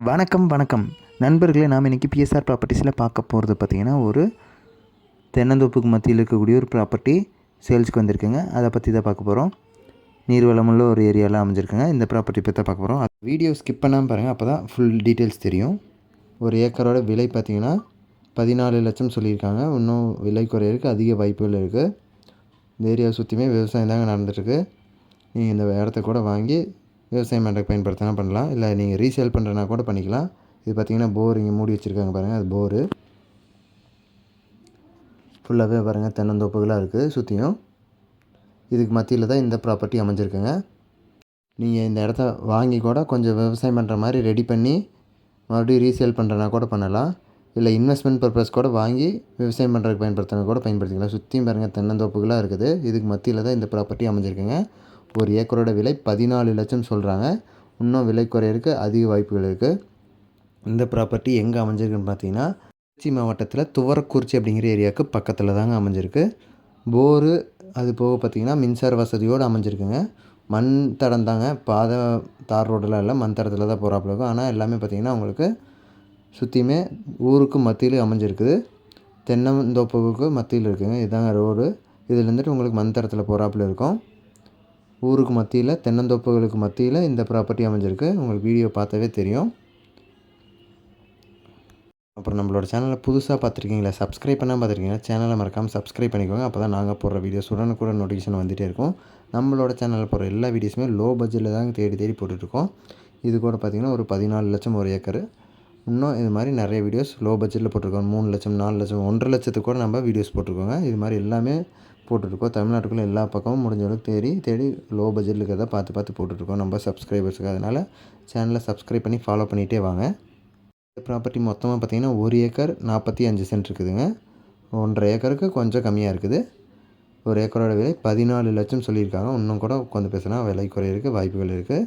வணக்கம் வணக்கம். நண்பர்களே நாம் இன்றைக்கி பிஎஸ்ஆர் ப்ராப்பர்ட்டிஸில் பார்க்க போகிறது பார்த்திங்கன்னா ஒரு தென்னந்தோப்புக்கு மத்தியில் இருக்கக்கூடிய ஒரு ப்ராப்பர்ட்டி சேல்ஸ்க்கு வந்திருக்குங்க. அதை பற்றி தான் பார்க்க போகிறோம் நீர்வளமுள்ள ஒரு ஏரியாவில் அமைஞ்சிருக்குங்க. இந்த ப்ராப்பர்ட்டி பற்றி தான் பார்க்க போகிறோம் வீடியோ ஸ்கிப் பண்ணாமல் பாருங்கள் அப்போ தான் ஃபுல் டீட்டெயில்ஸ் தெரியும். ஒரு ஏக்கரோட விலை பார்த்திங்கன்னா பதினாலு லட்சம் சொல்லியிருக்காங்க. இன்னும் விலை குறையிறதுக்கு அதிக வாய்ப்புகள் இருக்குது இந்த ஏரியாவை சுற்றியுமே விவசாயம் தாங்க நடந்துட்டுருக்கு. நீங்கள் இந்த இடத்த கூட வாங்கி விவசாயம் பண்ணுறதுக்கு பயன்படுத்தினா பண்ணலாம். இல்லை நீங்கள் ரீசேல் பண்ணுறனா கூட பண்ணிக்கலாம். இது பார்த்தீங்கன்னா போர் இங்கே மூடி வச்சுருக்காங்க பாருங்கள் அது போரு ஃபுல்லாகவே பாருங்கள் தென்னந்தோப்புகளாக இருக்குது சுற்றியும் இதுக்கு மத்தியில் தான் இந்த ப்ராப்பர்ட்டி அமைஞ்சிருக்குங்க. நீங்கள் இந்த இடத்த வாங்கி கூட கொஞ்சம் விவசாயம் பண்ணுற மாதிரி ரெடி பண்ணி மறுபடியும் ரீசேல் பண்ணுறனா கூட பண்ணலாம். இல்லை இன்வெஸ்ட்மெண்ட் பர்பஸ் கூட வாங்கி விவசாயம் பண்ணுறதுக்கு பயன்படுத்தினா கூட பயன்படுத்திக்கலாம். சுற்றியும் பாருங்கள் தென்னந்தோப்புகளாக இருக்குது. இதுக்கு மத்தியில் தான் இந்த ப்ராப்பர்ட்டி அமைஞ்சிருக்குங்க. ஒரு ஏக்கரோட விலை பதினாலு லட்சம் சொல்கிறாங்க இன்னும் விலை குறையிறதுக்கு அதிக வாய்ப்புகள் இருக்குது இந்த ப்ராப்பர்ட்டி எங்கே அமைஞ்சிருக்குன்னு பார்த்தீங்கன்னா திருச்சி மாவட்டத்தில் துவரக்குறிச்சி அப்படிங்கிற ஏரியாவுக்கு பக்கத்தில் தாங்க அமைஞ்சிருக்கு. போரு அது போக பார்த்திங்கன்னா மின்சார வசதியோடு அமைஞ்சிருக்குங்க. மண் தடம் தாங்க. பாதை தார் ரோடெலாம் இல்லை. மண் தடத்தில் தான் போகிறாப்புல இருக்கும் ஆனால் எல்லாமே பார்த்திங்கன்னா உங்களுக்கு சுற்றியுமே ஊருக்கு மத்தியில் அமைஞ்சிருக்குது. தென்னந்தோப்புக்கு மத்தியில் இருக்குதுங்க இதுதாங்க ரோடு. இதில் இருந்துட்டு உங்களுக்கு மண் தரத்தில் போகிறாப்புல இருக்கும். ஊருக்கு மத்தியில் தென்னந்தோப்புகளுக்கு மத்தியில் இந்த ப்ராப்பர்ட்டி அமைஞ்சிருக்கு. உங்களுக்கு வீடியோ பார்த்தாவே தெரியும். அப்புறம் நம்மளோட சேனலை புதுசாக பார்த்துருக்கீங்களா? சப்ஸ்கிரைப் பண்ணால் பார்த்துருக்கீங்களா? சேனலை மறக்காமல் சப்ஸ்கிரைப் பண்ணிக்கோங்க. அப்போ தான் நாங்கள் போடுற வீடியோஸ் உடனே கூட நோட்டிஃபிகேஷன் வந்துகிட்டே இருக்கும். நம்மளோட சேனலில் போடுற எல்லா வீடியோஸுமே லோ பட்ஜெட்டில் தாங்க தேடி தேடி போட்டுட்ருக்கோம் இது கூட பார்த்திங்கன்னா ஒரு பதினாலு லட்சம் ஒரு ஏக்கர். இன்னும் இது மாதிரி நிறைய வீடியோஸ் லோ பட்ஜெட்டில் போட்டிருக்கோம். மூணு லட்சம் நாலு லட்சம் ஒன்றரை லட்சத்துக்கு கூட நம்ம வீடியோஸ் போட்டிருக்கோங்க. இது மாதிரி எல்லாமே போட்டுட்ருக்கோம் தமிழ்நாட்டுக்குள்ளே எல்லா பக்கமும் முடிஞ்ச அளவுக்கு தேடி தேடி லோ பட்ஜெட்டில் இருக்கிறத பார்த்து பார்த்து போட்டுட்ருக்கோம். நம்ம சப்ஸ்கிரைபர்ஸுக்கு அதனால் சேனலை சப்ஸ்கிரைப் பண்ணி ஃபாலோ பண்ணிகிட்டே வாங்க. ப்ராப்பர்ட்டி மொத்தமாக பார்த்திங்கன்னா ஒரு ஏக்கர் நாற்பத்தி அஞ்சு சென்ட் இருக்குதுங்க. ஒன்றரை ஏக்கருக்கு கொஞ்சம் கம்மியாக இருக்குது. ஒரு ஏக்கரோட விலை பதினாலு லட்சம் சொல்லியிருக்காங்க. இன்னும் கூட உட்காந்து பேசினா விலை குறையிறதுக்கு வாய்ப்புகள் இருக்குது